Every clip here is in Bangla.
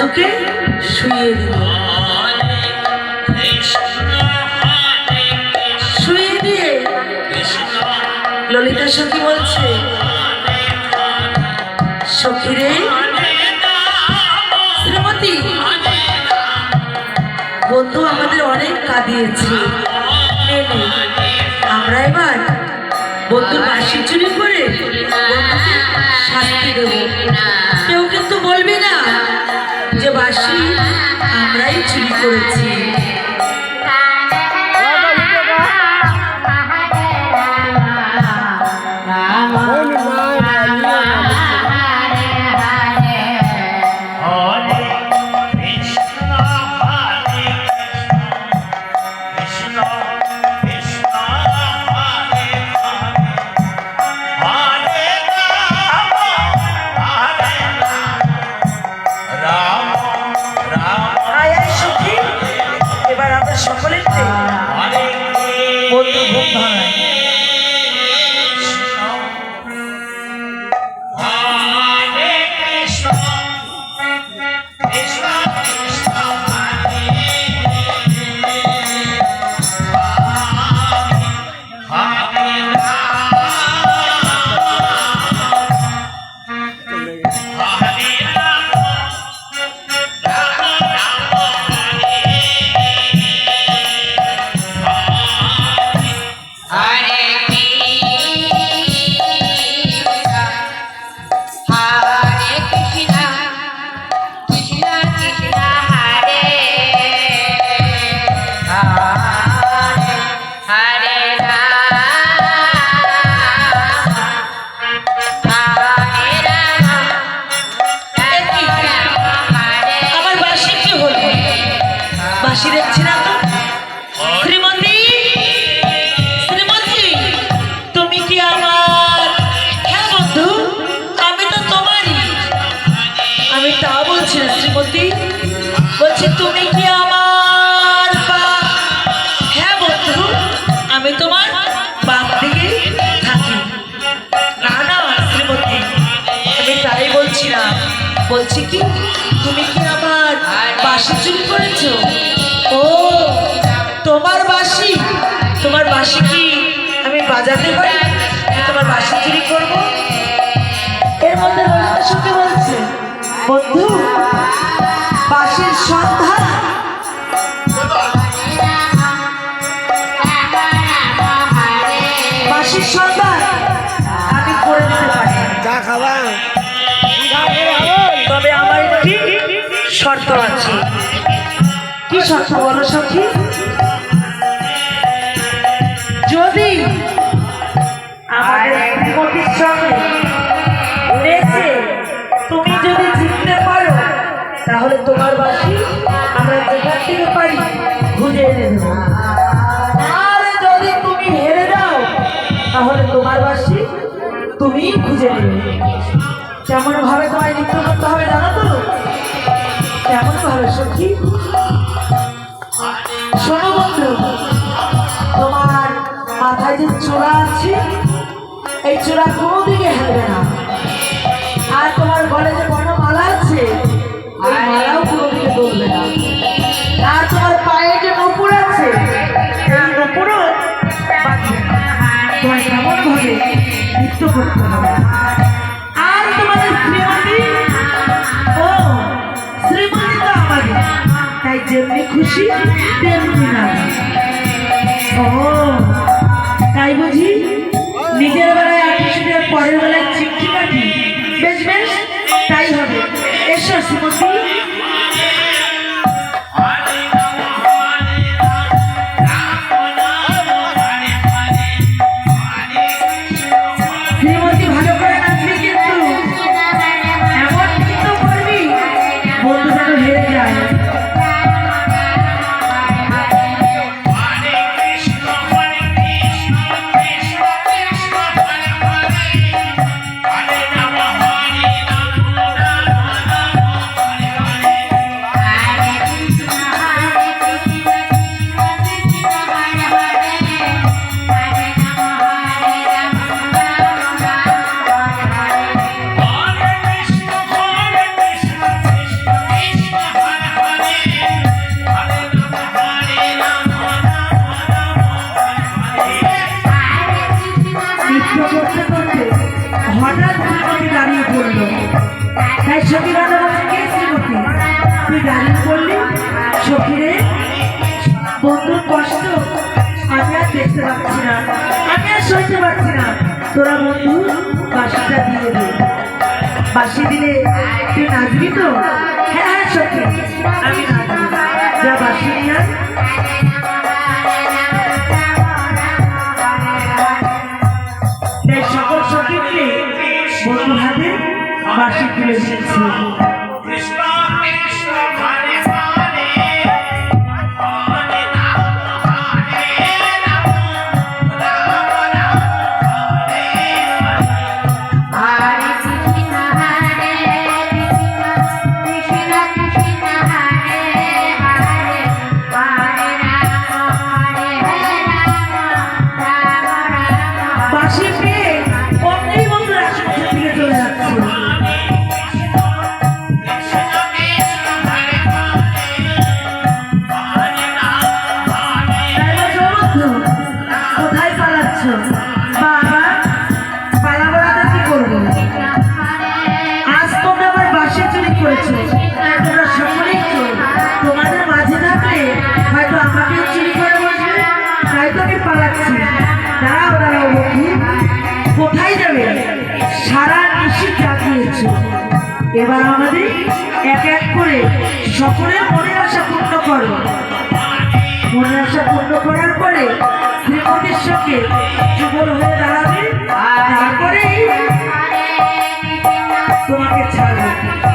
বন্ধুকে শুয়ে দিল শুয়ে দিয়ে ললিতা সখী বলছে শ্রীমতী বন্ধু আমাদের অনেক কাঁদিয়েছে। আমরা এবার বন্ধুর বাসি চুরি করেছি। বলছি কি? তুমি কি আমার বাসি চুরি করেছ? ও তোমার বাসি তোমার বাসি কি আমি বাজাতে পারি? তোমার বাসি চুরি করব? এর মধ্যে রোজগার সঙ্গে বলছে বন্ধু বাসির সন্ধান বাসির সন্ধান আমি করে দিতে পারি। চা খাবা। তবে আমার একটি শর্ত আছে? কি শর্ত বলো সখী? যদি আমাদের শ্রীমতীর সঙ্গে নেচে তুমি যদি জিততে পারো তাহলে তোমার বাসি আমরা যেখান থেকে পারি খুঁজে এনে দেব। আর যদি তুমি হেরে যাও তাহলে তোমার বাসি তুমিই খুঁজে নেবে। কেমন ভাবে তোমায় নৃত্য করতে হবে, জানো তো? কেমন ভাবে, সখী। শোনো বন্ধু, তোমার মাথায় যে চূড়া আছে, এই চোরা চূড়া কোনোদিকে হেলবে না। আর তোমার গলে যে বর্ণমালা আছে ওই মালাও কোনোদিকে দলবে না। আর তোমার পায়ে যে নুপুর আছে, এই নুপুরও। তোমায় কেমন ভাবে নৃত্য করতে হবে। যেমনি খুশি? তেমনি না ও, তাই বুঝি? নিজের বেলায় আঠিশে পরের বেলায় চিঠি কাঠি বেশ বেশ, তাই হবে। এসো শ্রীমতী সখী রাজা কে শ্রীমতী তুই গাড়ি করলি। সখীরে বন্ধুর কষ্ট আমি আর দেখতে পাচ্ছি না, আমি আর সইতে পারছি না। তোরা বন্ধু বাসিটা দিয়ে দে। বাসি দিলে তুই নাচবি তো? হ্যাঁ হ্যাঁ সত্যি আমি নাচবো। যা বাসি নিয়ে। তাই সকল সখীকে বন্ধু হাতে বাসি 的心 এবার আমাদের এক এক করে সকলের মনের আশা পূর্ণ করো মনের আশা পূর্ণ করার পরে শ্রীমতির সঙ্গে যুগল হয়ে দাঁড়াবে আর তারপরে তোমাকে ছাড়বো।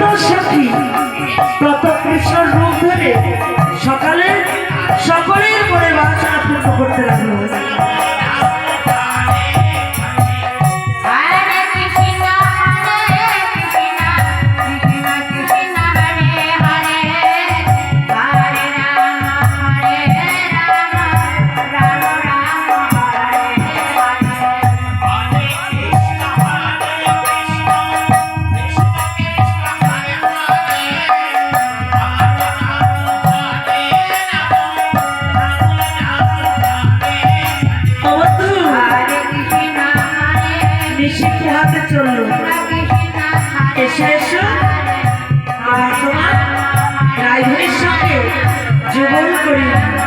যত সাক্ষী তত কৃষ্ণর রূপ ধরে সকালে সকলের করে বাসনা পূর্ণ করতে লাগল। তোমার রায়ধনীর সঙ্গে যুগল করি আই শ্রীমতী